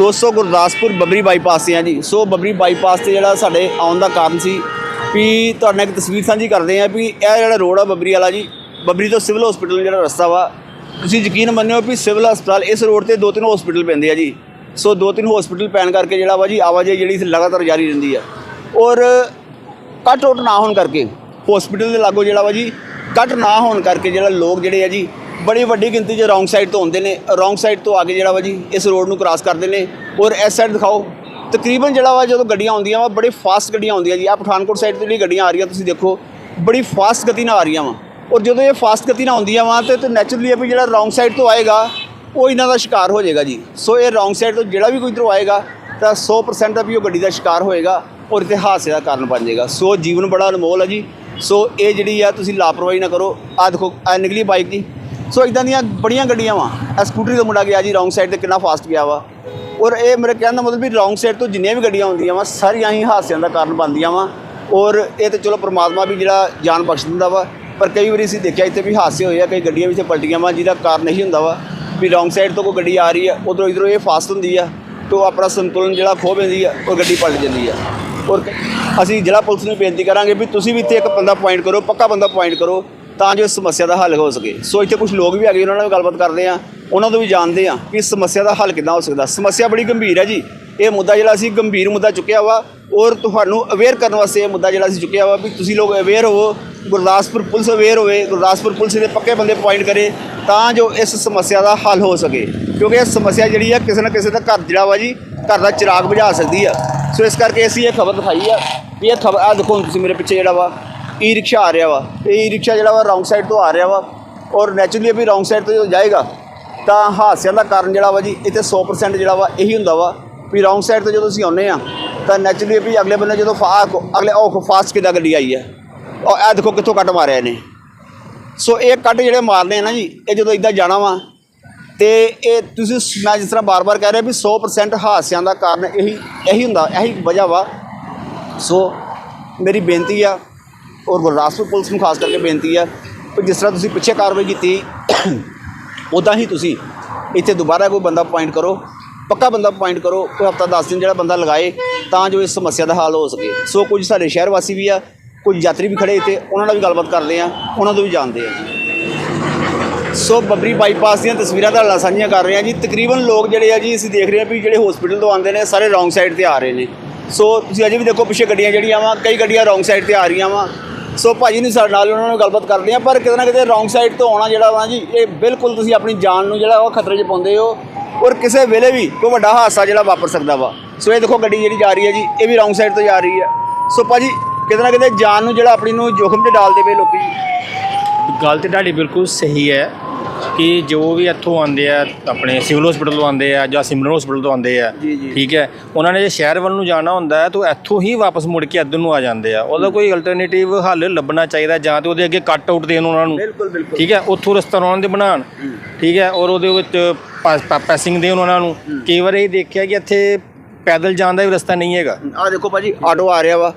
200 Gurdaspur Babbri bypass ਤੇ ਆ ਜੀ। ਸੋ ਬੱਬਰੀ ਬਾਈਪਾਸ ਤੇ ਜਿਹੜਾ ਸਾਡੇ ਆਉਣ ਦਾ ਕਾਰਨ ਸੀ ਵੀ ਤੁਹਾਡੇ ਇੱਕ ਤਸਵੀਰ ਸਾਂਝੀ ਕਰਦੇ ਆ ਵੀ ਇਹ ਜਿਹੜਾ ਰੋਡ ਆ ਬੱਬਰੀ ਵਾਲਾ ਜੀ, ਬੱਬਰੀ ਤੋਂ ਸਿਵਲ ਹਸਪੀਟਲ ਜਿਹੜਾ ਰਸਤਾ ਵਾ, ਤੁਸੀਂ ਯਕੀਨ ਮੰਨਿਓ ਵੀ ਸਿਵਲ ਹਸਪਤਾਲ ਇਸ ਰੋਡ ਤੇ ਦੋ ਤਿੰਨ ਹਸਪੀਟਲ ਪੈਂਦੇ ਆ ਜੀ। ਸੋ ਦੋ ਤਿੰਨ ਹਸਪੀਟਲ ਪੈਣ ਕਰਕੇ ਜਿਹੜਾ ਵਾ ਜੀ, ਆਵਾਜਾਈ ਜਿਹੜੀ ਸੀ ਲਗਾਤਾਰ ਜਾਰੀ ਰਹਿੰਦੀ ਆ। ਔਰ ਕੱਟ ਆਊਟ ਨਾ ਹੋਣ ਕਰਕੇ ਹਸਪੀਟਲ ਦੇ ਲਾਗੋ ਜਿਹੜਾ ਵਾ ਜੀ ਕੱਟ ਨਾ ਹੋਣ ਕਰਕੇ ਜਿਹੜਾ ਲੋਕ ਜਿਹੜੇ ਆ ਜੀ ਬੜੀ ਵੱਡੀ ਗਿਣਤੀ 'ਚ ਰੌਂਗ ਸਾਈਡ ਤੋਂ ਆਉਂਦੇ ਨੇ, ਰੌਂਗ ਸਾਈਡ ਤੋਂ ਆ ਕੇ ਜਿਹੜਾ ਵਾ ਜੀ, ਇਸ ਰੋਡ ਨੂੰ ਕ੍ਰਾਸ ਕਰਦੇ ਨੇ। ਔਰ ਇਸ ਸਾਈਡ ਦਿਖਾਓ, ਤਕਰੀਬਨ ਜਿਹੜਾ ਵਾ ਜਦੋਂ ਗੱਡੀਆਂ ਆਉਂਦੀਆਂ ਵਾ, ਬੜੇ ਫਾਸਟ ਗੱਡੀਆਂ ਆਉਂਦੀਆਂ ਜੀ। ਆ ਪਠਾਨਕੋਟ ਸਾਈਡ ਤੋਂ ਜਿਹੜੀ ਗੱਡੀਆਂ ਆ ਰਹੀਆਂ, ਤੁਸੀਂ ਦੇਖੋ, ਬੜੀ ਫਾਸਟ ਗਤੀ ਨਾਲ ਆ ਰਹੀਆਂ ਵਾ। ਔਰ ਜਦੋਂ ਇਹ ਫਾਸਟ ਗਤੀ ਨਾਲ ਆਉਂਦੀਆਂ ਵਾ, ਤੇ ਨੈਚੁਰਲੀ ਨੈਚੁਰਲੀ ਵੀ ਜਿਹੜਾ ਰੌਂਗ ਸਾਈਡ ਤੋਂ ਆਏਗਾ, ਉਹ ਇਹਨਾਂ ਦਾ ਸ਼ਿਕਾਰ ਹੋ ਜਾਏਗਾ ਜੀ। ਸੋ ਇਹ ਰੌਂਗ ਸਾਈਡ ਤੋਂ ਜਿਹੜਾ ਵੀ ਕੋਈ ਇੱਧਰੋਂ ਆਏਗਾ, ਤਾਂ 100% ਦਾ ਵੀ ਉਹ ਗੱਡੀ ਦਾ ਸ਼ਿਕਾਰ ਹੋਏਗਾ ਔਰ ਇੱਥੇ ਹਾਦਸੇ ਦਾ ਕਾਰਨ ਬਣ ਜਾਏਗਾ। ਸੋ ਜੀਵਨ ਬੜਾ ਅਨਮੋਲ ਹੈ ਜੀ। ਸੋ ਇਹ ਜਿਹੜੀ ਆ, ਤੁਸੀਂ ਲਾਪਰਵਾਹੀ ਨਾ ਕਰੋ। ਆ ਦੇਖੋ ਆ ਨਿਕਲੀ ਬਾਈਕ ਜੀ ਸੋ ਇਦਾਂ ਦੀਆਂ ਬੜੀਆਂ ਗੱਡੀਆਂ ਵਾ। ਇਹ ਸਕੂਟਰੀ ਤੋਂ ਮੁੰਡਾ ਗਿਆ ਜੀ ਰੌਂਗ ਸਾਈਡ ਤੇ ਕਿੰਨਾ ਫਾਸਟ ਗਿਆ ਵਾ। ਔਰ ਇਹ ਮੇਰੇ ਕਹਿਣ ਦਾ ਮਤਲਬ ਵੀ ਰੌਂਗ ਸਾਈਡ ਤੋਂ ਜਿੰਨੀਆਂ ਵੀ ਗੱਡੀਆਂ ਆਉਂਦੀਆਂ ਵਾ, ਸਾਰੀਆਂ ਹੀ ਹਾਦਸਿਆਂ ਦਾ ਕਾਰਨ ਬਣਦੀਆਂ ਵਾ। ਔਰ ਇਹ ਤੇ ਚਲੋ ਪ੍ਰਮਾਤਮਾ ਵੀ ਜਿਹੜਾ ਜਾਨ ਬਖਸ਼ ਦਿੰਦਾ ਵਾ, ਪਰ ਕਈ ਵਾਰੀ ਅਸੀਂ ਦੇਖਿਆ ਇੱਥੇ ਵੀ ਹਾਦਸੇ ਹੋਏ ਆ, ਕਈ ਗੱਡੀਆਂ ਵੀ ਇੱਥੇ ਪਲਟੀਆਂ ਵਾ, ਜਿਹਦਾ ਕਾਰਨ ਇਹੀ ਹੁੰਦਾ ਵਾ ਵੀ ਰੌਂਗ ਸਾਈਡ ਤੋਂ ਕੋਈ ਗੱਡੀ ਆ ਰਹੀ ਆ, ਉਧਰੋਂ ਇਧਰੋਂ ਇਹ ਫਾਸਟ ਹੁੰਦੀ ਆ, ਤੇ ਉਹ ਆਪਣਾ ਸੰਤੁਲਨ ਜਿਹੜਾ ਖੋ ਪੈਂਦੀ ਆ, ਉਹ ਗੱਡੀ ਪਲਟ ਜਾਂਦੀ ਆ। ਔਰ ਅਸੀਂ ਜ਼ਿਲ੍ਹਾ ਪੁਲਿਸ ਨੂੰ ਬੇਨਤੀ ਕਰਾਂਗੇ ਵੀ ਤੁਸੀਂ ਵੀ ਇੱਥੇ ਇੱਕ ਬੰਦਾ ਪੁਆਇੰਟ ਕਰੋ, ਪੱਕਾ ਬੰਦਾ ਪੁਆਇੰਟ ਕਰੋ। ਤਾਂ ਜੋ ਇਸ ਸਮੱਸਿਆ ਦਾ ਹੱਲ ਹੋ ਸਕੇ। ਸੋ ਇੱਥੇ ਕੁਝ ਲੋਕ ਵੀ ਹੈਗੇ, ਉਹਨਾਂ ਨਾਲ ਵੀ ਗੱਲਬਾਤ ਕਰਦੇ ਆ ਉਹਨਾਂ ਤੋਂ ਵੀ ਜਾਣਦੇ ਆ ਕਿ ਇਸ ਸਮੱਸਿਆ ਦਾ ਹੱਲ ਕਿੱਦਾਂ ਹੋ ਸਕਦਾ। ਸਮੱਸਿਆ ਬੜੀ ਗੰਭੀਰ ਹੈ ਜੀ। ਇਹ ਮੁੱਦਾ ਜਿਹੜਾ ਅਸੀਂ ਗੰਭੀਰ ਮੁੱਦਾ ਚੁੱਕਿਆ ਵਾ ਔਰ ਤੁਹਾਨੂੰ ਅਵੇਅਰ ਕਰਨ ਵਾਸਤੇ ਇਹ ਮੁੱਦਾ ਜਿਹੜਾ ਅਸੀਂ ਚੁੱਕਿਆ ਵਾ ਵੀ ਤੁਸੀਂ ਲੋਕ ਅਵੇਅਰ ਹੋਵੋ, ਗੁਰਦਾਸਪੁਰ ਪੁਲਿਸ ਅਵੇਅਰ ਹੋਵੇ, ਗੁਰਦਾਸਪੁਰ ਪੁਲਿਸ ਦੇ ਪੱਕੇ ਬੰਦੇ ਪੁਆਇੰਟ ਕਰੇ ਤਾਂ ਜੋ ਇਸ ਸਮੱਸਿਆ ਦਾ ਹੱਲ ਹੋ ਸਕੇ। ਕਿਉਂਕਿ ਇਹ ਸਮੱਸਿਆ ਜਿਹੜੀ ਆ, ਕਿਸੇ ਨਾ ਕਿਸੇ ਦਾ ਘਰ ਜਿਹੜਾ ਵਾ ਜੀ, ਘਰ ਦਾ ਚਿਰਾਗ ਬੁਝਾ ਸਕਦੀ ਆ। ਸੋ ਇਸ ਕਰਕੇ ਅਸੀਂ ਇਹ ਖਬਰ ਦਿਖਾਈ ਆ ਵੀ ਇਹ ਖਬਰ ਆ ਦੇਖੋ ਤੁਸੀਂ ਮੇਰੇ ਪਿੱਛੇ ਜਿਹੜਾ ਵਾ ਈ ਰਿਕਸ਼ਾ ਆ ਰਿਹਾ ਵਾ। ਇਹ ਈ ਰਿਕਸ਼ਾ ਜਿਹੜਾ ਵਾ ਰੌਂਗ ਸਾਈਡ ਤੋਂ ਆ ਰਿਹਾ ਵਾ ਔਰ ਨੈਚੁਰਲੀ ਵੀ ਰੌਂਗ ਸਾਈਡ ਤੋਂ ਜਦੋਂ ਜਾਏਗਾ, ਤਾਂ ਹਾਦਸਿਆਂ ਦਾ ਕਾਰਨ ਜਿਹੜਾ ਵਾ ਜੀ, ਇੱਥੇ 100% ਜਿਹੜਾ ਵਾ ਇਹੀ ਹੁੰਦਾ ਵਾ ਵੀ ਰੌਂਗ ਸਾਈਡ ਤੋਂ ਜਦੋਂ ਅਸੀਂ ਆਉਂਦੇ ਆ ਤਾਂ ਨੈਚੁਰਲੀ ਵੀ ਅਗਲੇ ਬੰਨੇ ਜਦੋਂ ਫਾ, ਅਗਲੇ ਉਹ ਫਾਸਟ ਕਿੱਦਾਂ ਗੱਡੀ ਆਈ ਹੈ। ਔਰ ਇਹ ਦੇਖੋ ਕਿੱਥੋਂ ਕੱਟ ਮਾਰਿਆ ਇਹਨੇ। ਸੋ ਇਹ ਕੱਟ ਜਿਹੜੇ ਮਾਰਨੇ ਆ ਨਾ ਜੀ, ਇਹ ਜਦੋਂ ਇਦਾਂ ਜਾਣਾ ਵਾ, ਤੇ ਇਹ ਤੁਸੀਂ ਮੈਂ ਜਿਸ ਤਰ੍ਹਾਂ ਬਾਰ-ਬਾਰ ਕਹਿ ਰਿਹਾ ਵੀ 100% ਹਾਦਸਿਆਂ ਦਾ ਕਾਰਨ ਇਹੀ ਇਹੀ ਹੁੰਦਾ, ਇਹੀ ਵਜ੍ਹਾ ਵਾ। ਸੋ ਮੇਰੀ ਬੇਨਤੀ ਆ ਔਰ ਗੁਰਦਾਸਪੁਰ ਪੁਲਿਸ ਨੂੰ ਖਾਸ ਕਰਕੇ ਬੇਨਤੀ ਆ ਕਿ ਜਿਸ ਤਰ੍ਹਾਂ ਤੁਸੀਂ ਪਿੱਛੇ ਕਾਰਵਾਈ ਕੀਤੀ ਉਦਾਂ ਹੀ ਤੁਸੀਂ ਇੱਥੇ ਦੁਬਾਰਾ ਕੋਈ ਬੰਦਾ ਪੁਆਇੰਟ ਕਰੋ, ਪੱਕਾ ਬੰਦਾ ਪੁਆਇੰਟ ਕਰੋ, ਕੋਈ ਹਫਤਾ 10 ਦਿਨ ਜਿਹੜਾ ਬੰਦਾ ਲਗਾਏ, ਤਾਂ ਜੋ ਇਸ ਸਮੱਸਿਆ ਦਾ ਹੱਲ ਹੋ ਸਕੇ। ਸੋ ਕੁਝ ਸਾਡੇ ਸ਼ਹਿਰ ਵਾਸੀ ਵੀ ਆ, ਕੁਝ ਯਾਤਰੀ ਵੀ ਖੜੇ ਇੱਥੇ, ਉਹਨਾਂ ਨਾਲ ਵੀ ਗੱਲਬਾਤ ਕਰਦੇ ਆ, ਉਹਨਾਂ ਤੋਂ ਵੀ ਜਾਣਦੇ ਆ। ਸੋ ਬੱਬਰੀ ਬਾਈਪਾਸ ਦੀਆਂ ਤਸਵੀਰਾਂ ਤੁਹਾਡੇ ਨਾਲ ਸਾਂਝੀਆਂ ਕਰ ਰਹੇ ਹਾਂ ਜੀ। ਤਕਰੀਬਨ ਲੋਕ ਜਿਹੜੇ ਆ ਜੀ, ਅਸੀਂ ਦੇਖ ਰਹੇ ਹਾਂ ਵੀ ਜਿਹੜੇ ਹਸਪੀਟਲ ਤੋਂ ਆਉਂਦੇ ਨੇ, ਸਾਰੇ ਰੌਂਗ ਸਾਈਡ ਤੇ ਆ ਰਹੇ ਨੇ। ਸੋ ਤੁਸੀਂ ਅਜੇ ਵੀ ਦੇਖੋ, ਪਿੱਛੇ ਗੱਡੀਆਂ ਜਿਹੜੀਆਂ ਵਾ, ਕਈ ਗੱਡੀਆਂ ਰੌਂਗ ਸਾਈਡ ਤੇ ਆ ਰਹੀਆਂ ਵਾ। ਸੋ ਭਾਜੀ ਨੇ ਸਾਡੇ ਨਾਲ ਉਹਨਾਂ ਨਾਲ ਗੱਲਬਾਤ ਕਰਦੇ ਆ, ਪਰ ਕਿਤੇ ਨਾ ਕਿਤੇ ਰੋਂਗ ਸਾਈਡ ਤੋਂ ਆਉਣਾ ਜਿਹੜਾ ਵਾ ਜੀ, ਇਹ ਬਿਲਕੁਲ ਤੁਸੀਂ ਆਪਣੀ ਜਾਨ ਨੂੰ ਜਿਹੜਾ ਉਹ ਖਤਰੇ 'ਚ ਪਾਉਂਦੇ ਹੋ ਔਰ ਕਿਸੇ ਵੇਲੇ ਵੀ ਕੋਈ ਵੱਡਾ ਹਾਦਸਾ ਜਿਹੜਾ ਵਾਪਰ ਸਕਦਾ ਵਾ। ਸੋ ਇਹ ਦੇਖੋ ਗੱਡੀ ਜਿਹੜੀ ਜਾ ਰਹੀ ਹੈ ਜੀ, ਇਹ ਵੀ ਰੋਂਗ ਸਾਈਡ ਤੋਂ ਜਾ ਰਹੀ ਹੈ। ਸੋ ਭਾਜੀ ਕਿਤੇ ਨਾ ਕਿਤੇ ਜਾਨ ਨੂੰ ਜਿਹੜਾ ਆਪਣੀ ਨੂੰ ਜੋਖਮ 'ਚ ਡਾਲਦੇ ਪਏ ਲੋਕੀ। ਗੱਲ ਤੇ ਤੁਹਾਡੀ ਬਿਲਕੁਲ ਸਹੀ ਹੈ। ਕਿ ਜੋ ਵੀ ਇੱਥੋਂ ਆਉਂਦੇ ਆ ਆਪਣੇ ਸਿਵਲ ਹਸਪੀਟਲ ਤੋਂ ਆਉਂਦੇ ਆ ਜਾਂ ਸਿਮਰਨ ਹਸਪੀਟਲ ਤੋਂ ਆਉਂਦੇ ਆ। ਠੀਕ ਹੈ? ਉਹਨਾਂ ਨੇ ਜੇ ਸ਼ਹਿਰ ਵੱਲ ਨੂੰ ਜਾਣਾ ਹੁੰਦਾ ਹੈ ਤਾਂ ਇੱਥੋਂ ਹੀ ਵਾਪਸ ਮੁੜ ਕੇ ਇੱਧਰ ਨੂੰ ਆ ਜਾਂਦੇ ਆ। ਉਹਦਾ ਕੋਈ ਅਲਟਰਨੇਟਿਵ ਹੱਲ ਲੱਭਣਾ ਚਾਹੀਦਾ ਜਾਂ ਤੇ ਉਹਦੇ ਅੱਗੇ ਕੱਟ ਆਊਟ ਦੇਣ ਉਹਨਾਂ ਨੂੰ। ਠੀਕ ਹੈ? ਉੱਥੋਂ ਰਸਤਾ ਉਹਨਾਂ ਦੇ ਬਣਾਉਣ। ਠੀਕ ਹੈ? ਔਰ ਉਹਦੇ ਵਿੱਚ ਪੈਸਿੰਗ ਦੇਣ ਉਹਨਾਂ ਨੂੰ। ਕਈ ਵਾਰ ਇਹ ਦੇਖਿਆ ਕਿ ਇੱਥੇ ਪੈਦਲ ਜਾਣ ਦਾ ਵੀ ਰਸਤਾ ਨਹੀਂ ਹੈਗਾ। ਆ ਦੇਖੋ ਭਾਜੀ ਆਟੋ ਆ ਰਿਹਾ ਵਾ।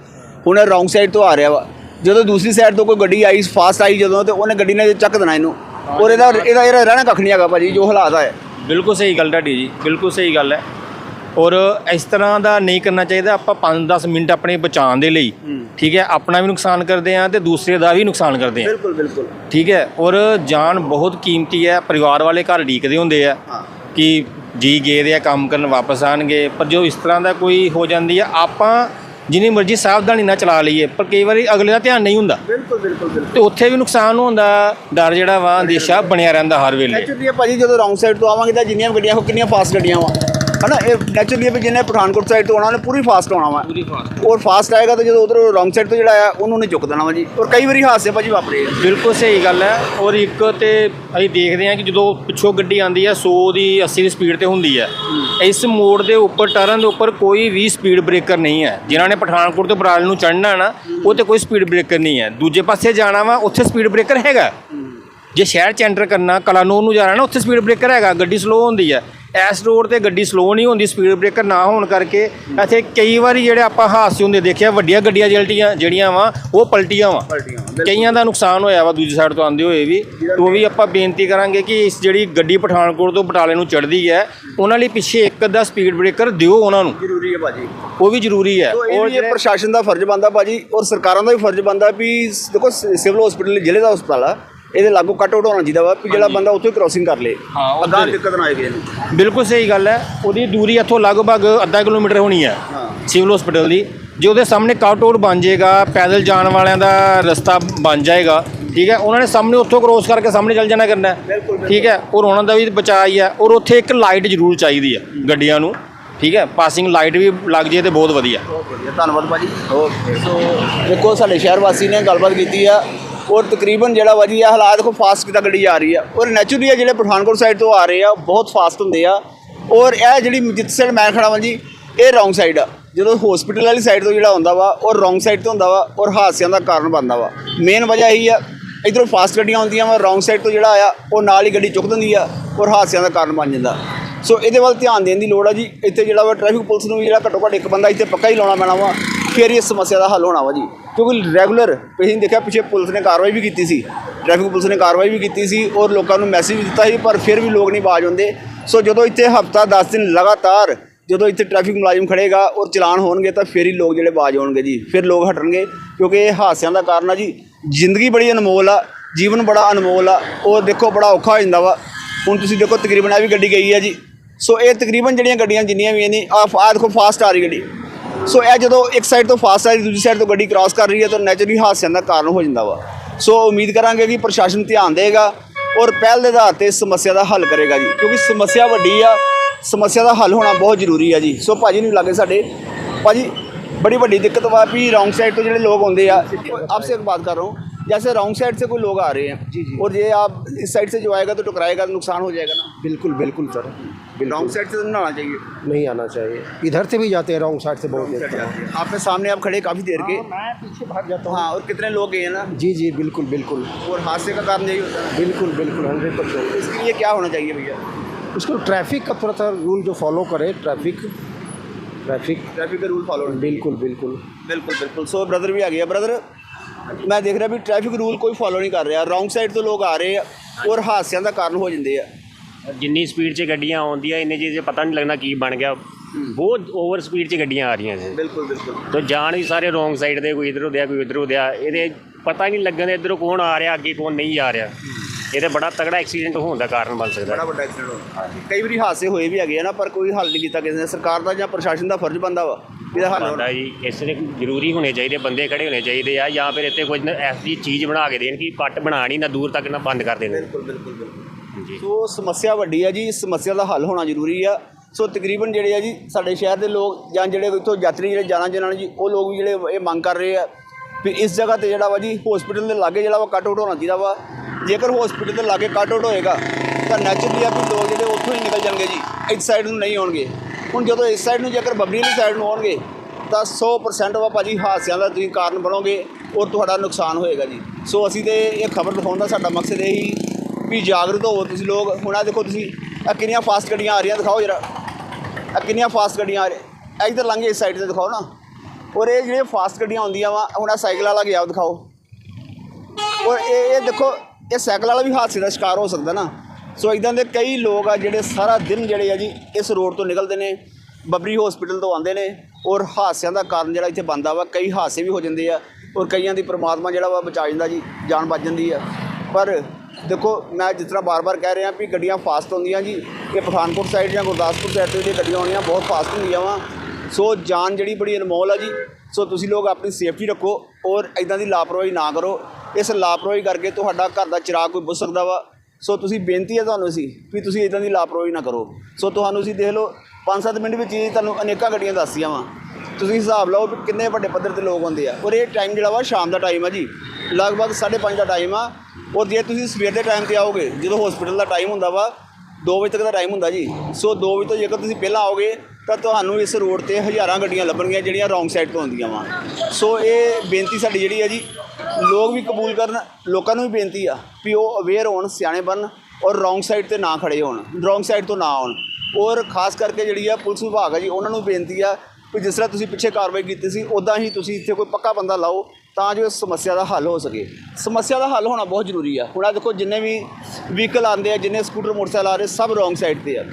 ਹੁਣ ਰੌਂਗ ਸਾਈਡ ਤੋਂ ਆ ਰਿਹਾ ਵਾ। ਜਦੋਂ ਦੂਸਰੀ ਸਾਈਡ ਤੋਂ ਕੋਈ ਗੱਡੀ ਆਈ ਫਾਸਟ ਆਈ ਜਦੋਂ ਤੇ ਉਹਨੇ ਗੱਡੀ ਨੇ ਚੱਕ ਦੇਣਾ ਇਹਨੂੰ। ਔਰ ਇਹਦਾ ਇਹਦਾ ਇਹਦਾ ਰਹਿਣਾ ਕੱਖ ਨਹੀਂ ਹੈਗਾ ਭਾਜੀ ਜੋ ਹਾਲਾਤ ਹੈ ਬਿਲਕੁਲ ਸਹੀ ਗੱਲ ਤੁਹਾਡੀ ਜੀ ਬਿਲਕੁਲ ਸਹੀ ਗੱਲ ਹੈ। ਔਰ ਇਸ ਤਰ੍ਹਾਂ ਦਾ ਨਹੀਂ ਕਰਨਾ ਚਾਹੀਦਾ ਆਪਾਂ 5-10 ਮਿੰਟ ਆਪਣੇ ਬਚਾਉਣ ਦੇ ਲਈ ਠੀਕ ਹੈ ਆਪਣਾ ਵੀ ਨੁਕਸਾਨ ਕਰਦੇ ਆ ਤੇ ਦੂਸਰੇ ਦਾ ਵੀ ਨੁਕਸਾਨ ਕਰਦੇ ਆ ਬਿਲਕੁਲ ਬਿਲਕੁਲ। ਠੀਕ ਹੈ ਔਰ ਜਾਨ ਬਹੁਤ ਕੀਮਤੀ ਹੈ ਪਰਿਵਾਰ ਵਾਲੇ ਘਰ ਢੀਕਦੇ ਹੁੰਦੇ ਆ ਕਿ ਜੀ ਗਏ ਦੇ ਆ ਕੰਮ ਕਰਨ ਵਾਪਸ ਆਣਗੇ ਪਰ ਜੋ ਇਸ ਤਰ੍ਹਾਂ ਦਾ ਕੋਈ ਹੋ ਜਾਂਦੀ ਆ ਆਪਾਂ ਜਿੰਨੀ ਮਰਜ਼ੀ ਸਾਵਧਾਨੀ ਨਾਲ ਚਲਾ ਲਈਏ ਪਰ ਕਈ ਵਾਰੀ ਅਗਲੇ ਦਾ ਧਿਆਨ ਨਹੀਂ ਹੁੰਦਾ। ਬਿਲਕੁਲ ਬਿਲਕੁਲ ਬਿਲਕੁਲ। ਤੇ ਉੱਥੇ ਵੀ ਨੁਕਸਾਨ ਹੁੰਦਾ ਡਰ ਜਿਹੜਾ ਵਾ ਅੰਦੇਸ਼ਾ ਬਣਿਆ ਰਹਿੰਦਾ ਹਰ ਵੇਲੇ। ਨੈਚੁਰਲੀ ਭਾਜੀ ਜਦੋਂ ਰੌਂਗ ਸਾਈਡ ਤੋਂ ਆਵਾਂਗੇ ਤਾਂ ਜਿੰਨੀਆਂ ਵੀ ਗੱਡੀਆਂ ਹੋ ਕਿੰਨੀਆਂ ਫਾਸਟ ਗੱਡੀਆਂ ਵਾ। ਹਨਾ ਇਹ ਨੈਚੁਰਲੀ ਵੀ ਜਿਹਨੇ ਪਠਾਨਕੋਟ ਸਾਈਡ ਤੋਂ ਆਉਣਾ ਉਹਨੇ ਪੂਰੀ ਫਾਸਟ ਆਉਣਾ ਵਾ। ਪੂਰੀ ਫਾਸਟ ਔਰ ਫਾਸਟ ਆਏਗਾ ਤਾਂ ਜਦੋਂ ਉਧਰ ਰੌਂਗ ਸਾਈਡ ਤੋਂ ਜਿਹੜਾ ਆ ਉਹਨੂੰ ਨੇ ਚੁੱਕ ਦੇਣਾ ਵਾ ਜੀ। ਔਰ ਕਈ ਵਾਰੀ ਹਾਦਸੇ ਭਾਜੀ ਵਾਪਰੇ ਆ। ਬਿਲਕੁਲ ਸਹੀ ਗੱਲ ਹੈ। ਔਰ ਇੱਕ ਤੇ ਅਸੀਂ ਦੇਖਦੇ ਹਾਂ ਕਿ ਜਦੋਂ ਪਿੱਛੋਂ ਗੱਡੀ ਆਉਂਦੀ ਹੈ 100 ਦੀ 80 ਦੀ ਸਪੀਡ ਤੇ ਹੁੰਦੀ ਹੈ। ਇਸ ਮੋੜ ਦੇ ਉੱਪਰ ਟਰਨ ਦੇ ਉੱਪਰ ਕੋਈ ਵੀ ਸਪੀਡ ਬ੍ਰੇਕਰ ਨਹੀਂ ਹੈ। ਜਿਨ੍ਹਾਂ ਨੇ ਪਠਾਨਕੋਟ ਤੋਂ ਬਰਾਲ ਨੂੰ ਚੜ੍ਹਨਾ ਨਾ, ਉਹ ਤੇ ਕੋਈ ਸਪੀਡ ਬ੍ਰੇਕਰ ਨਹੀਂ ਹੈ। ਦੂਜੇ ਪਾਸੇ ਜਾਣਾ ਵਾ, ਉੱਥੇ ਸਪੀਡ ਬ੍ਰੇਕਰ ਹੈਗਾ। ਜੇ ਸ਼ਹਿਰ ਚ ਐਂਟਰ ਕਰਨਾ, ਕਲਾਨੂਰ ਨੂੰ ਜਾਣਾ ਨਾ, ਉੱਥੇ ਸਪੀਡ ਬ੍ਰੇਕਰ ਹੈਗਾ। ਗੱਡੀ ਸਲੋ ਹੁੰਦੀ ਹੈ। ਇਸ ਰੋਡ ਤੇ ਗੱਡੀ ਸਲੋ ਨਹੀਂ ਹੁੰਦੀ ਸਪੀਡ ਬ੍ਰੇਕਰ ਨਾ ਹੋਣ ਕਰਕੇ ਇੱਥੇ ਕਈ ਵਾਰੀ ਜਿਹੜੇ ਆਪਾਂ ਹਾਦਸੇ ਹੁੰਦੇ ਦੇਖਿਆ ਵੱਡੀਆਂ ਗੱਡੀਆਂ ਜਿਹੜੀਆਂ ਜਿਹੜੀਆਂ ਵਾ ਉਹ ਪਲਟੀਆਂ ਵਾ। ਕਈਆਂ ਦਾ ਨੁਕਸਾਨ ਹੋਇਆ ਵਾ ਦੂਜੀ ਸਾਈਡ ਤੋਂ ਆਉਂਦੇ ਹੋਏ ਵੀ। ਤੋਂ ਵੀ ਆਪਾਂ ਬੇਨਤੀ ਕਰਾਂਗੇ ਕਿ ਇਸ ਜਿਹੜੀ ਗੱਡੀ ਪਠਾਨਕੋਟ ਤੋਂ ਬਟਾਲੇ ਨੂੰ ਚੜ੍ਹਦੀ ਹੈ ਉਹਨਾਂ ਲਈ ਪਿੱਛੇ ਇੱਕ ਅੱਧਾ ਸਪੀਡ ਬ੍ਰੇਕਰ ਦਿਓ ਉਹਨਾਂ ਨੂੰ। ਜ਼ਰੂਰੀ ਹੈ ਭਾਜੀ। ਉਹ ਵੀ ਜ਼ਰੂਰੀ ਹੈ। ਤੋ ਇਹ ਔਰ ਵੀ ਇਹ ਪ੍ਰਸ਼ਾਸਨ ਦਾ ਫਰਜ਼ ਬਣਦਾ ਭਾਜੀ ਔਰ ਸਰਕਾਰਾਂ ਦਾ ਵੀ ਫਰਜ਼ ਬਣਦਾ ਵੀ ਦੇਖੋ ਸਿਵਲ ਹਸਪੀਟਲ ਜ਼ਿਲ੍ਹੇ ਦਾ ਹਸਪਤਾਲ ਆ ਇਹਦੇ ਲਾਗੂ ਕੱਟ ਆਊਟ ਹੋਣਾ ਚਾਹੀਦਾ ਵਾ ਜਿਹੜਾ ਬੰਦਾ ਉੱਥੇ ਕ੍ਰੋਸਿੰਗ ਕਰ ਲੇ। ਹਾਂ, ਉੱਧਰ ਅੱਗਾ ਹੀ। ਦਿੱਕਤ ਨਾ ਆਏਗੀ ਇਹਨੂੰ ਬਿਲਕੁਲ ਸਹੀ ਗੱਲ ਹੈ। ਉਹਦੀ ਦੂਰੀ ਇੱਥੋਂ ਲਗਭਗ ਅੱਧਾ ਕਿਲੋਮੀਟਰ ਹੋਣੀ ਹੈ ਹਾਂ। ਸਿਵਲ ਹਸਪੀਟਲ ਦੀ। ਜੇ ਉਹਦੇ ਸਾਹਮਣੇ ਕੱਟ ਆਊਟ ਬਣ ਜਾਏਗਾ ਪੈਦਲ ਜਾਣ ਵਾਲਿਆਂ ਦਾ ਰਸਤਾ ਬਣ ਜਾਏਗਾ ਠੀਕ ਹੈ। ਉਹਨਾਂ ਨੇ ਸਾਹਮਣੇ ਉੱਥੋਂ ਕ੍ਰੋਸ ਕਰਕੇ ਸਾਹਮਣੇ ਚੱਲ ਜਾਣਾ ਕਰਨਾ ਹੈ। ਬਿਲਕੁਲ, ਬਿਲਕੁਲ। ਠੀਕ ਹੈ। ਔਰ ਉਹਨਾਂ ਦਾ ਵੀ ਬਚਾਅ ਹੀ ਹੈ ਔਰ ਉੱਥੇ ਇੱਕ ਲਾਈਟ ਜ਼ਰੂਰ ਚਾਹੀਦੀ ਹੈ ਗੱਡੀਆਂ ਨੂੰ। ਠੀਕ ਹੈ। ਪਾਸਿੰਗ ਲਾਈਟ ਵੀ ਲੱਗ ਜੇ ਤੇ ਬਹੁਤ ਵਧੀਆ। ਬਹੁਤ ਵਧੀਆ। ਧੰਨਵਾਦ ਭਾਜੀ। ਓਕੇ। ਸੋ ਦੇਖੋ ਸਾਡੇ ਸ਼ਹਿਰ ਵਾਸੀ ਨੇ ਗੱਲਬਾਤ ਕੀਤੀ ਆ। ਔਰ ਤਕਰੀਬਨ ਜਿਹੜਾ ਵਾ ਜੀ, ਇਹ ਹਾਲਾਤ ਦੇਖੋ ਫਾਸਟ ਕਿਤਾ ਗੱਡੀ ਆ ਰਹੀ ਆ। ਔਰ ਨੈਚੁਰਲੀ ਆ ਜਿਹੜੇ ਪਠਾਨਕੋਟ ਸਾਈਡ ਤੋਂ ਆ ਰਹੇ ਆ, ਬਹੁਤ ਫਾਸਟ ਹੁੰਦੇ ਆ। ਔਰ ਇਹ ਜਿਹੜੀ ਜਿੱਥੇ ਸਾਈਡ ਮੈਂ ਖੜਾ ਵਾਂ ਜੀ, ਇਹ ਰੌਂਗ ਸਾਈਡ ਆ। ਜਦੋਂ ਹਸਪੀਟਲ ਵਾਲੀ ਸਾਈਡ ਤੋਂ ਜਿਹੜਾ ਹੁੰਦਾ ਵਾ ਉਹ ਰੌਂਗ ਸਾਈਡ ਤੋਂ ਹੁੰਦਾ ਵਾ, ਔਰ ਹਾਦਸਿਆਂ ਦਾ ਕਾਰਨ ਬਣਦਾ ਵਾ। ਮੇਨ ਵਜ੍ਹਾ ਇਹੀ ਆ, ਇਧਰੋਂ ਫਾਸਟ ਗੱਡੀਆਂ ਆਉਂਦੀਆਂ ਵਾ ਰੌਂਗ ਸਾਈਡ ਤੋਂ ਜਿਹੜਾ ਆ ਉਹ ਨਾਲ ਹੀ ਗੱਡੀ ਚੁੱਕ ਦਿੰਦੀ ਆ, ਔਰ ਹਾਦਸਿਆਂ ਦਾ ਕਾਰਨ ਬਣ ਜਾਂਦਾ। ਸੋ ਇਹਦੇ ਵੱਲ ਧਿਆਨ ਦੇਣ ਦੀ ਲੋੜ ਆ ਜੀ, ਇੱਥੇ ਜਿਹੜਾ ਵਾ ਟ੍ਰੈਫਿਕ ਪੁਲਿਸ ਨੂੰ ਵੀ ਜਿਹੜਾ ਘੱਟੋ ਘੱਟ ਇੱਕ ਬੰਦਾ ਇੱਥੇ ਪੱਕਾ ਹੀ ਲਾਉਣਾ ਪੈਣਾ ਵਾ। ਫਿਰ ਇਸ ਸਮੱਸਿਆ ਦਾ ਹੱਲ ਹੋਣਾ ਵਾ ਜੀ। ਕਿਉਂਕਿ ਰੈਗੂਲਰ ਤੁਸੀਂ ਦੇਖਿਆ ਪਿੱਛੇ ਪੁਲਿਸ ਨੇ ਕਾਰਵਾਈ ਵੀ ਕੀਤੀ ਸੀ। ਟ੍ਰੈਫਿਕ ਪੁਲਿਸ ਨੇ ਕਾਰਵਾਈ ਵੀ ਕੀਤੀ ਸੀ ਔਰ ਲੋਕਾਂ ਨੂੰ ਮੈਸੇਜ ਵੀ ਦਿੱਤਾ ਸੀ, ਪਰ ਫਿਰ ਵੀ ਲੋਕ ਨਹੀਂ ਬਾਜ ਹੁੰਦੇ ਸੋ ਜਦੋਂ ਇੱਥੇ ਹਫਤਾ 10 ਦਿਨ ਲਗਾਤਾਰ ਜਦੋਂ ਇੱਥੇ ਟ੍ਰੈਫਿਕ ਮੁਲਾਜ਼ਮ ਖੜੇਗਾ ਔਰ ਚਲਾਨ ਹੋਣਗੇ ਤਾਂ ਫਿਰ ਹੀ ਲੋਕ ਜਿਹੜੇ ਬਾਜ ਹੋਣਗੇ ਜੀ। ਫਿਰ ਲੋਕ ਹਟਣਗੇ ਕਿਉਂਕਿ ਇਹ ਹਾਦਸਿਆਂ ਦਾ ਕਾਰਨ ਆ ਜੀ। ਜ਼ਿੰਦਗੀ ਬੜੀ ਅਨਮੋਲ ਆ, ਜੀਵਨ ਬੜਾ ਅਨਮੋਲ ਆ, ਔਰ ਦੇਖੋ ਬੜਾ ਔਖਾ ਹੋ ਜਾਂਦਾ ਵਾ। ਹੁਣ ਤੁਸੀਂ ਦੇਖੋ ਤਕਰੀਬਨ ਆ ਵੀ ਗੱਡੀ ਗਈ ਆ ਜੀ। ਸੋ ਇਹ ਤਕਰੀਬਨ ਜਿਹੜੀਆਂ ਗੱਡੀਆਂ ਜਿੰਨੀਆਂ ਵੀ ਨੇ ਆ ਆ ਦੇਖੋ ਫਾਸਟ ਆ ਰਹੀ ਗੱਡੀ। ਸੋ ਇਹ ਜਦੋਂ ਇੱਕ ਸਾਈਡ ਤੋਂ ਫਾਸਟ ਆ ਰਹੀ ਦੂਜੀ ਸਾਈਡ ਤੋਂ ਗੱਡੀ ਕ੍ਰਾਸ ਕਰ ਰਹੀ ਹੈ ਤਾਂ ਨੈਚੁਰਲੀ ਹਾਦਸਿਆਂ ਦਾ ਕਾਰਨ ਹੋ ਜਾਂਦਾ ਵਾ ਸੋ ਉਮੀਦ ਕਰਾਂਗੇ ਕਿ ਪ੍ਰਸ਼ਾਸਨ ਧਿਆਨ ਦੇਗਾ ਔਰ ਪਹਿਲ ਦੇ ਆਧਾਰ ਤੇ ਇਸ ਸਮੱਸਿਆ ਦਾ ਹੱਲ ਕਰੇਗਾ ਜੀ ਕਿਉਂਕਿ ਸਮੱਸਿਆ ਵੱਡੀ ਆ ਸਮੱਸਿਆ ਦਾ ਹੱਲ ਹੋਣਾ ਬਹੁਤ ਜ਼ਰੂਰੀ ਆ ਜੀ ਸੋ ਭਾਜੀ ਨੂੰ ਲੱਗੇ ਸਾਡੇ ਭਾਜੀ बड़ी बड़ी दिक्कत हुआ अभी रॉन्ग साइड तो जो लोग होंगे या आपसे एक बात कर रहा हूँ जैसे रॉन्ग साइड से कोई लोग आ रहे हैं जी, जी। और ये आप इस साइड से जो आएगा तो टकराएगा तो नुकसान हो जाएगा ना बिल्कुल बिल्कुल सर बिल्कुल रॉन्ग साइड से तो ना आना चाहिए नहीं आना चाहिए इधर से भी जाते हैं रॉन्ग साइड से बहुत देर तक आपके सामने आप खड़े काफ़ी देर के मैं पीछे भाग जाता हाँ और कितने लोग गए हैं ना जी जी बिल्कुल बिल्कुल और हादसे का कारण यही होता है बिल्कुल बिल्कुल हंड्रेड परसेंट इसके लिए क्या होना चाहिए भैया उसको ट्रैफिक का थोड़ा सा रूल जो फॉलो करे ट्रैफिक ट्रैफिक ट्रैफिक के रूल फॉलो बिल्कुल बिल्कुल ਬਿਲਕੁਲ ਬਿਲਕੁਲ ਸੋ ਬ੍ਰਦਰ ਵੀ ਆ ਗਿਆ ਬ੍ਰਦਰ ਮੈਂ ਦੇਖ ਰਿਹਾ ਵੀ ਟ੍ਰੈਫਿਕ ਰੂਲ ਕੋਈ ਫੋਲੋ ਨਹੀਂ ਕਰ ਰਿਹਾ ਰੌਂਗ ਸਾਈਡ ਤੋਂ ਲੋਕ ਆ ਰਹੇ ਆ ਔਰ ਹਾਦਸਿਆਂ ਦਾ ਕਾਰਨ ਹੋ ਜਾਂਦੇ ਆ ਜਿੰਨੀ ਸਪੀਡ 'ਚ ਗੱਡੀਆਂ ਆਉਂਦੀਆਂ ਇੰਨੇ ਚੀਜ਼ ਪਤਾ ਨਹੀਂ ਲੱਗਣਾ ਕੀ ਬਣ ਗਿਆ। ਬਹੁਤ ਓਵਰ ਸਪੀਡ 'ਚ ਗੱਡੀਆਂ ਆ ਰਹੀਆਂ ਸੀ ਬਿਲਕੁਲ ਬਿਲਕੁਲ। ਤੋ ਜਾਣ ਵੀ ਸਾਰੇ ਰੋਂਗ ਸਾਈਡ ਦੇ ਕੋਈ ਇਧਰੋਂ ਦਿਆ ਕੋਈ ਇਧਰੋਂ ਦਿਆ। ਇਹਦੇ ਪਤਾ ਨਹੀਂ ਲੱਗਣ ਦੇ ਇਧਰੋਂ ਕੌਣ ਆ ਰਿਹਾ ਅੱਗੇ ਕੌਣ ਨਹੀਂ ਆ ਰਿਹਾ। ਇਹਦੇ ਬੜਾ ਤਗੜਾ ਐਕਸੀਡੈਂਟ ਹੋਣ ਦਾ ਕਾਰਨ ਬਣ ਸਕਦਾ। ਬੜਾ ਵੱਡਾ ਐਕਸੀਡੈਂਟ ਕਈ ਵਾਰੀ ਹਾਦਸੇ ਹੋਏ ਵੀ ਹੈਗੇ ਆ ਨਾ ਪਰ ਕੋਈ ਹੱਲ ਨਹੀਂ ਕੀਤਾ ਕਿਸੇ ਨੇ। ਸਰਕਾਰ ਦਾ ਜਾਂ ਪ੍ਰਸ਼ਾਸਨ ਦਾ ਫਰਜ਼ ਬਣਦਾ ਵਾ ਇਹਦਾ ਹੱਲ ਹੋਣਾ। ਬੰਦਾ ਜੀ ਇਸ ਨੇ ਜ਼ਰੂਰੀ ਹੋਣੇ ਚਾਹੀਦੇ ਬੰਦੇ ਖੜੇ ਹੋਣੇ ਚਾਹੀਦੇ ਆ ਜਾਂ ਫਿਰ ਇੱਥੇ ਕੁਝ ਨਾ ਐਸੀ ਚੀਜ਼ ਬਣਾ ਕੇ ਦੇਣ ਕਿ ਪੱਟ ਬਣਾਣੀ ਨਾ ਦੂਰ ਤੱਕ ਨਾ ਬੰਦ ਕਰ ਦੇਣ। ਬਿਲਕੁਲ ਬਿਲਕੁਲ। ਬਿਲਕੁਲ ਸੋ ਸਮੱਸਿਆ ਵੱਡੀ ਆ ਜੀ ਇਸ ਸਮੱਸਿਆ ਦਾ ਹੱਲ ਹੋਣਾ ਜ਼ਰੂਰੀ ਆ। ਸੋ ਤਕਰੀਬਨ ਜਿਹੜੇ ਆ ਜੀ, ਸਾਡੇ ਸ਼ਹਿਰ ਦੇ ਲੋਕ ਜਾਂ ਜਿਹੜੇ ਇੱਥੋਂ ਯਾਤਰੀ ਜਿਹੜੇ ਜਾਣਾ ਚਾਹੁੰਦੇ ਜੀ, ਉਹ ਲੋਕ ਵੀ ਜਿਹੜੇ ਇਹ ਮੰਗ ਕਰ ਰਹੇ ਆ ਵੀ ਇਸ ਜਗ੍ਹਾ ਤੇ ਜਿਹੜਾ ਵਾ ਜੀ ਹਸਪੀਟਲ ਦੇ ਲਾਗੇ ਜਿਹੜਾ ਵਾ ਕੱਟ ਆਊਟ ਹੋਣਾ ਚਾਹੀਦਾ ਵਾ। ਜੇਕਰ ਹਸਪੀਟਲ ਦੇ ਲਾਗੇ ਕੱਟ ਆਊਟ ਹੋਏਗਾ, ਤਾਂ ਨੈਚੁਰਲੀ ਆ ਵੀ ਲੋਕ ਜਿਹੜੇ ਉੱਥੋਂ ਹੀ ਨਿਕਲ ਜਾਣਗੇ ਜੀ, ਇਸ ਸਾਈਡ ਨੂੰ ਨਹੀਂ ਆਉਣਗੇ। ਹੁਣ ਜਦੋਂ ਇਸ ਸਾਈਡ ਨੂੰ ਜੇਕਰ ਬੱਬਰੀ ਵਾਲੀ ਸਾਈਡ ਨੂੰ ਆਉਣਗੇ, ਤਾਂ 100% ਵਾ ਭਾਜੀ ਹਾਦਸਿਆਂ ਦਾ ਤੁਸੀਂ ਕਾਰਨ ਬਣੋਗੇ ਔਰ ਤੁਹਾਡਾ ਨੁਕਸਾਨ ਹੋਏਗਾ ਜੀ। ਸੋ ਅਸੀਂ ਤੇ ਇਹ ਖਬਰ ਦਿਖਾਉਣ ਦਾ ਸਾਡਾ ਮਕਸਦ ਇਹ ਹੀ ਵੀ ਜਾਗਰੂਕ ਹੋਵੋ ਤੁਸੀਂ ਲੋਕ। ਹੁਣ ਆ ਦੇਖੋ ਤੁਸੀਂ ਆ ਕਿੰਨੀਆਂ ਫਾਸਟ ਗੱਡੀਆਂ ਆ ਰਹੀਆਂ, ਦਿਖਾਓ ਜਰਾ। ਆ ਕਿੰਨੀਆਂ ਫਾਸਟ ਗੱਡੀਆਂ ਆ ਰਹੀਆਂ। ਇੱਧਰ ਲੰਘੇ ਇਸ ਸਾਈਡ ਤੇ ਦਿਖਾਓ ਨਾ। ਔਰ ਇਹ ਜਿਹੜੇ ਫਾਸਟ ਗੱਡੀਆਂ ਆਉਂਦੀਆਂ ਵਾ, ਹੁਣ ਆ ਸਾਈਕਲ ਵਾਲਾ ਗਿਆ ਦਿਖਾਓ। ਔਰ ਇਹ ਇਹ ਦੇਖੋ, ਇਹ ਸਾਈਕਲ ਵਾਲਾ ਵੀ ਹਾਦਸੇ ਦਾ ਸ਼ਿਕਾਰ ਹੋ ਸਕਦਾ ਨਾ। ਸੋ ਇਦਾਂ ਦੇ ਕਈ ਲੋਕ ਆ ਜਿਹੜੇ ਸਾਰਾ ਦਿਨ ਜਿਹੜੇ ਆ ਜੀ, ਇਸ ਰੋਡ ਤੋਂ ਨਿਕਲਦੇ ਨੇ, ਬੱਬਰੀ ਹਸਪੀਟਲ ਤੋਂ ਆਉਂਦੇ ਨੇ। ਔਰ ਹਾਦਸਿਆਂ ਦਾ ਕਾਰਨ ਜਿਹੜਾ ਇੱਥੇ ਬਣਦਾ ਵਾ, ਕਈ ਹਾਦਸੇ ਵੀ ਹੋ ਜਾਂਦੇ ਆ। ਔਰ ਕਈਆਂ ਦੀ ਪ੍ਰਮਾਤਮਾ ਜਿਹੜਾ ਵਾ ਬਚਾ ਜਾਂਦਾ ਜੀ, ਜਾਨ ਬਚ ਜਾਂਦੀ ਆ। ਪਰ ਦੇਖੋ, ਮੈਂ ਜਿਸ ਤਰ੍ਹਾਂ ਬਾਰ-ਬਾਰ ਕਹਿ ਰਿਹਾ ਵੀ ਗੱਡੀਆਂ ਫਾਸਟ ਹੁੰਦੀਆਂ ਜੀ, ਇਹ ਪਠਾਨਕੋਟ ਸਾਈਡ ਜਾਂ ਗੁਰਦਾਸਪੁਰ ਸਾਈਡ ਤੋਂ ਜਿਹੜੀਆਂ ਗੱਡੀਆਂ ਆਉਣੀਆਂ, ਬਹੁਤ ਫਾਸਟ ਹੁੰਦੀਆਂ ਵਾ। ਸੋ ਜਾਨ ਜਿਹੜੀ ਬੜੀ ਅਨਮੋਲ ਆ ਜੀ, ਸੋ ਤੁਸੀਂ ਲੋਕ ਆਪਣੀ ਸੇਫਟੀ ਰੱਖੋ ਔਰ ਇਦਾਂ ਦੀ ਲਾਪਰਵਾਹੀ ਨਾ ਕਰੋ। ਇਸ ਲਾਪਰਵਾਹੀ ਕਰਕੇ ਤੁਹਾਡਾ ਘਰ ਦਾ ਚਿਰਾਗ ਕੋਈ ਬੁੱਝ ਸਕਦਾ ਵਾ। ਸੋ ਤੁਸੀਂ ਬੇਨਤੀ ਹੈ ਤੁਹਾਨੂੰ ਅਸੀਂ ਵੀ ਤੁਸੀਂ ਇਦਾਂ ਦੀ ਲਾਪਰਵਾਹੀ ਨਾ ਕਰੋ। ਸੋ ਤੁਹਾਨੂੰ ਅਸੀਂ ਦੇਖ ਲਓ 5-7 ਮਿੰਟ ਵਿੱਚ ਹੀ ਤੁਹਾਨੂੰ ਅਨੇਕਾਂ ਗੱਡੀਆਂ ਦੱਸੀਆਂ ਵਾ। ਤੁਸੀਂ ਹਿਸਾਬ ਲਾਓ ਵੀ ਕਿੰਨੇ ਵੱਡੇ ਪੱਧਰ ਤੇ ਲੋਕ ਹੁੰਦੇ ਆ। ਔਰ ਇਹ ਟਾਈਮ ਜਿਹੜਾ ਵਾ ਸ਼ਾਮ ਦਾ ਟਾਈਮ ਆ ਜੀ। ਲਗਭਗ 5:30 ਦਾ ਟਾਈਮ ਆ। ਔਰ ਜੇ ਤੁਸੀਂ ਸਵੇਰ ਦੇ ਟਾਈਮ ਤੇ ਆਓਗੇ, ਜਦੋਂ ਹਸਪੀਟਲ ਦਾ ਟਾਈਮ ਹੁੰਦਾ ਵਾ 2 ਵਜੇ ਤੱਕ ਦਾ ਟਾਈਮ ਹੁੰਦਾ ਜੀ। ਸੋ 2 ਵਜੇ ਤੋਂ ਜੇਕਰ ਤੁਸੀਂ ਪਹਿਲਾਂ ਆਓਗੇ, ਤਾਂ ਤੁਹਾਨੂੰ ਇਸ ਰੋਡ ਤੇ ਹਜ਼ਾਰਾਂ ਗੱਡੀਆਂ ਲੱਭਣਗੀਆਂ ਜਿਹੜੀਆਂ ਰੌਂਗ ਸਾਈਡ ਤੋਂ ਆਉਂਦੀਆਂ ਵਾ। ਸੋ ਇਹ ਬੇਨਤੀ ਸਾਡੀ ਜਿਹੜੀ ਹੈ ਜੀ, ਲੋਕ ਵੀ ਕਬੂਲ ਕਰਨ, ਲੋਕਾਂ ਨੂੰ ਵੀ ਬੇਨਤੀ ਆ ਵੀ ਉਹ ਅਵੇਅਰ ਹੋਣ, ਸਿਆਣੇ ਬਣਨ ਔਰ ਰੌਂਗ ਸਾਈਡ ਤੇ ਨਾ ਖੜੇ ਹੋਣ ਰੌਂਗ ਸਾਈਡ ਤੋਂ ਨਾ ਆਉਣ। ਔਰ ਖਾਸ ਕਰਕੇ ਜਿਹੜੀ ਆ ਪੁਲਿਸ ਵਿਭਾਗ ਆ ਜੀ, ਉਹਨਾਂ ਨੂੰ ਬੇਨਤੀ ਆ ਵੀ ਜਿਸ ਤਰ੍ਹਾਂ ਤੁਸੀਂ ਪਿੱਛੇ ਕਾਰਵਾਈ ਕੀਤੀ ਸੀ ਉਦਾਂ ਹੀ ਤੁਸੀਂ ਇੱਥੇ ਕੋਈ ਪੱਕਾ ਬੰਦਾ ਲਾਓ ਤਾਂ ਜੋ ਇਸ ਸਮੱਸਿਆ ਦਾ ਹੱਲ ਹੋ ਸਕੇ। ਸਮੱਸਿਆ ਦਾ ਹੱਲ ਹੋਣਾ ਬਹੁਤ ਜ਼ਰੂਰੀ ਆ। ਹੁਣ ਆ ਦੇਖੋ, ਜਿੰਨੇ ਵੀ ਵਹੀਕਲ ਆਉਂਦੇ ਆ, ਜਿੰਨੇ ਸਕੂਟਰ ਮੋਟਰਸਾਈਕਲ ਆ ਰਹੇ, ਸਭ ਰੋਂਗ ਸਾਈਡ ਤੇ ਆ।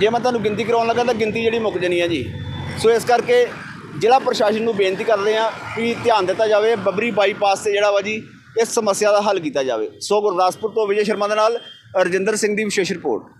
ਜੇ ਮੈਂ ਤੁਹਾਨੂੰ ਗਿਣਤੀ ਕਰਾਉਣ ਲੱਗਾ, ਤਾਂ ਗਿਣਤੀ ਜਿਹੜੀ ਮੁੱਕ ਜਾਣੀ ਆ ਜੀ। ਸੋ ਇਸ ਕਰਕੇ ਜ਼ਿਲ੍ਹਾ ਪ੍ਰਸ਼ਾਸਨ ਨੂੰ ਬੇਨਤੀ ਕਰਦੇ ਆ ਕਿ ਧਿਆਨ ਦਿੱਤਾ ਜਾਵੇ, ਬੱਬਰੀ ਬਾਈਪਾਸ ਤੇ ਜਿਹੜਾ ਵਾ ਜੀ, ਇਸ ਸਮੱਸਿਆ ਦਾ ਹੱਲ ਕੀਤਾ ਜਾਵੇ। ਸੋ ਗੁਰਦਾਸਪੁਰ ਤੋਂ ਵਿਜੇ ਸ਼ਰਮਾ ਦੇ ਨਾਲ ਰਜਿੰਦਰ ਸਿੰਘ ਦੀ ਵਿਸ਼ੇਸ਼ ਰਿਪੋਰਟ।